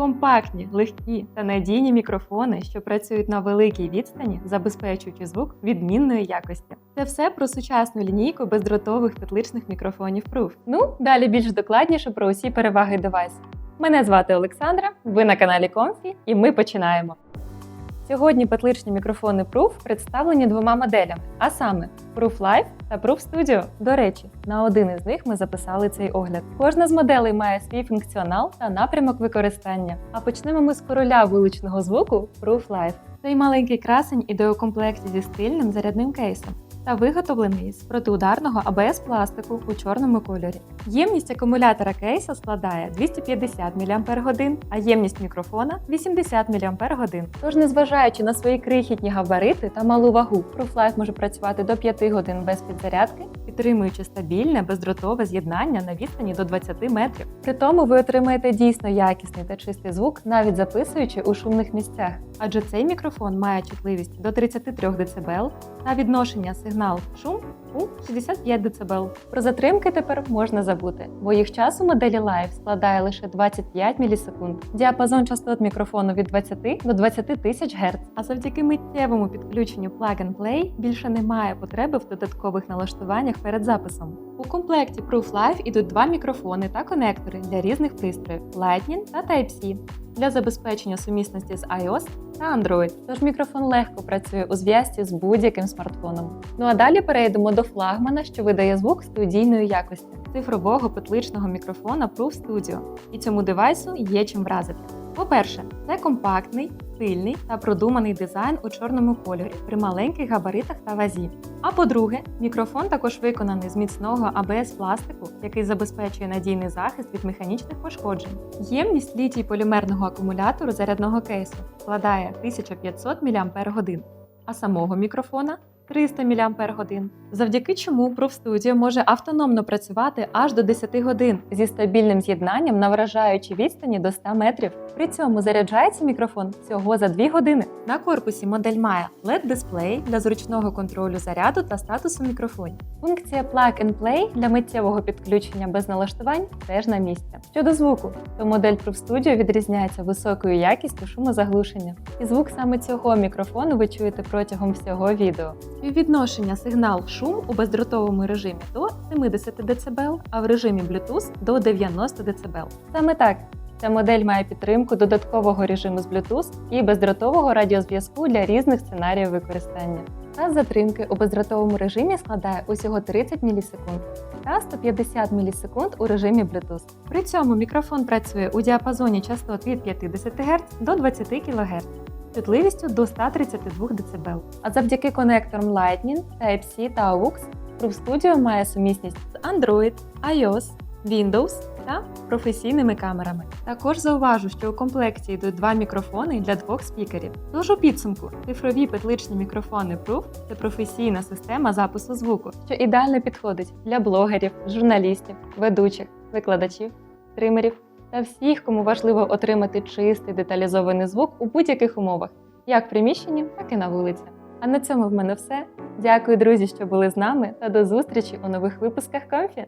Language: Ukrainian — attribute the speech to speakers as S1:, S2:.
S1: Компактні, легкі та надійні мікрофони, що працюють на великій відстані, забезпечуючи звук відмінної якості. Це все про сучасну лінійку бездротових петличних мікрофонів Proof. Ну, далі більш докладніше про усі переваги девайсу. Мене звати Олександра, ви на каналі Комфі, і ми починаємо. Сьогодні петличні мікрофони Proof представлені двома моделями, а саме Proof Live та Proof Studio. До речі, на один із них ми записали цей огляд. Кожна з моделей має свій функціонал та напрямок використання. А почнемо ми з короля вуличного звуку Proof Live. Цей маленький красень іде у комплекті зі стильним зарядним кейсом та виготовлений з протиударного АБС пластику у чорному кольорі. Ємність акумулятора кейса складає 250 мАч, а ємність мікрофона 80 мАч. Тож, незважаючи на свої крихітні габарити та малу вагу, ProofLife може працювати до 5 годин без підзарядки, підтримуючи стабільне бездротове з'єднання на відстані до 20 метрів. При тому ви отримаєте дійсно якісний та чистий звук, навіть записуючи у шумних місцях. Адже цей мікрофон має чутливість до 33 дБ та відношення сигнал-шум у 65 дБ. Про затримки тепер можна забути, бо їх час у моделі Live складає лише 25 мілісекунд. Діапазон частот мікрофону від 20 до 20 тисяч Гц. А завдяки миттєвому підключенню Plug and Play більше немає потреби в додаткових налаштуваннях перед записом. У комплекті Proof Live ідуть два мікрофони та конектори для різних пристроїв Lightning та Type-C для забезпечення сумісності з iOS та Android. Тож мікрофон легко працює у зв'язці з будь-яким смартфоном. Ну а далі перейдемо до флагмана, що видає звук студійної якості цифрового петличного мікрофона Proof Studio. І цьому девайсу є чим вразити. По-перше, це компактний, стильний та продуманий дизайн у чорному кольорі при маленьких габаритах та вазі. А по-друге, мікрофон також виконаний з міцного АБС пластику, який забезпечує надійний захист від механічних пошкоджень. Ємність літій полімерного акумулятору зарядного кейсу складає 1500 мАч, а самого мікрофона 300 мАч, завдяки чому Proof Studio може автономно працювати аж до 10 годин зі стабільним з'єднанням на вражаючій відстані до 100 метрів. При цьому заряджається мікрофон всього за 2 години. На корпусі модель має LED-дисплей для зручного контролю заряду та статусу мікрофонів. Функція Plug and Play для миттєвого підключення без налаштувань теж на місці. Щодо звуку, то модель Proof Studio відрізняється високою якістю шумозаглушення. І звук саме цього мікрофону ви чуєте протягом всього відео. Співвідношення сигнал-шум у бездротовому режимі до 70 дБ, а в режимі Bluetooth до 90 дБ. Саме так. Ця модель має підтримку додаткового режиму з Bluetooth і бездротового радіозв'язку для різних сценаріїв використання. Час затримки у бездротовому режимі складає усього 30 мілісекунд та 150 мілісекунд у режимі Bluetooth. При цьому мікрофон працює у діапазоні частот від 50 Гц до 20 кГц чутливістю до 132 дБ. А завдяки конекторам Lightning, Type-C та AUX Proof Studio має сумісність з Android, iOS, Windows та професійними камерами. Також зауважу, що у комплекті йдуть два мікрофони для двох спікерів. Тож у підсумку цифрові петличні мікрофони Proof – це професійна система запису звуку, що ідеально підходить для блогерів, журналістів, ведучих, викладачів, стримерів та всіх, кому важливо отримати чистий деталізований звук у будь-яких умовах, як в приміщенні, так і на вулиці. А на цьому в мене все. Дякую, друзі, що були з нами, та до зустрічі у нових випусках Комфі!